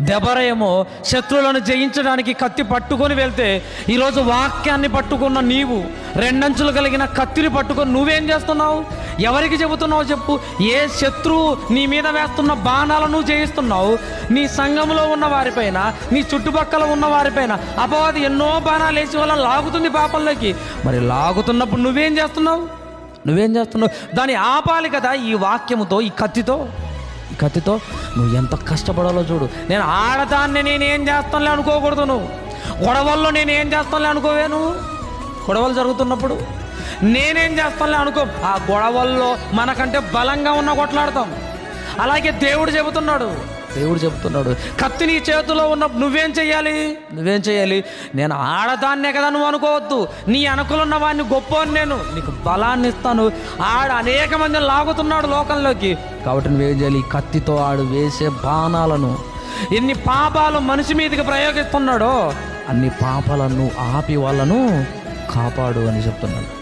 దెబరేమో శత్రువులను జయించడానికి కత్తి పట్టుకొని వెళ్తే ఈరోజు వాక్యాన్ని పట్టుకున్న నీవు రెండంచులు కలిగిన కత్తిని పట్టుకొని నువ్వేం చేస్తున్నావు? ఎవరికి చెబుతున్నావు చెప్పు? ఏ శత్రువు నీ మీద వేస్తున్న బాణాలను జయిస్తున్నావు? నీ సంఘంలో ఉన్న వారిపైన నీ చుట్టుపక్కల ఉన్న వారిపైన అపవాది ఎన్నో బాణాలు వేసి వల్ల లాగుతుంది పాపంలోకి. మరి లాగుతున్నప్పుడు నువ్వేం చేస్తున్నావు? నువ్వేం చేస్తున్నావు? దాన్ని ఆపాలి కదా ఈ వాక్యముతో ఈ కత్తితో? కత్తితో నువ్వు ఎంత కష్టపడాలో చూడు. నేను ఆడదాన్ని నేనేం చేస్తానులే అనుకోకూడదు నువ్వు. గొడవల్లో నేనేం చేస్తానులే అనుకోవే నువ్వు. గొడవలు జరుగుతున్నప్పుడు నేనేం చేస్తానులే అనుకో. ఆ గొడవల్లో మనకంటే బలంగా ఉన్న కొట్లాడతాం. అలాగే దేవుడు చెబుతున్నాడు. దేవుడు చెబుతున్నాడు కత్తి నీ చేతిలో ఉన్నప్పుడు నువ్వేం చేయాలి నువ్వేం చేయాలి నేను ఆడదాన్నే కదా నువ్వు అనుకోవద్దు. నీ అనుకులున్న వాడిని గొప్ప నేను. నీకు బలాన్ని ఇస్తాను. ఆడ అనేక మందిని లాగుతున్నాడు లోకంలోకి. కాబట్టి నువ్వేం చేయాలి కత్తితో ఆడు వేసే బాణాలను ఎన్ని పాపాలు మనిషి మీదకి ప్రయోగిస్తున్నాడో అన్ని పాపాలను ఆపి వాళ్ళను కాపాడు అని చెప్తున్నాడు.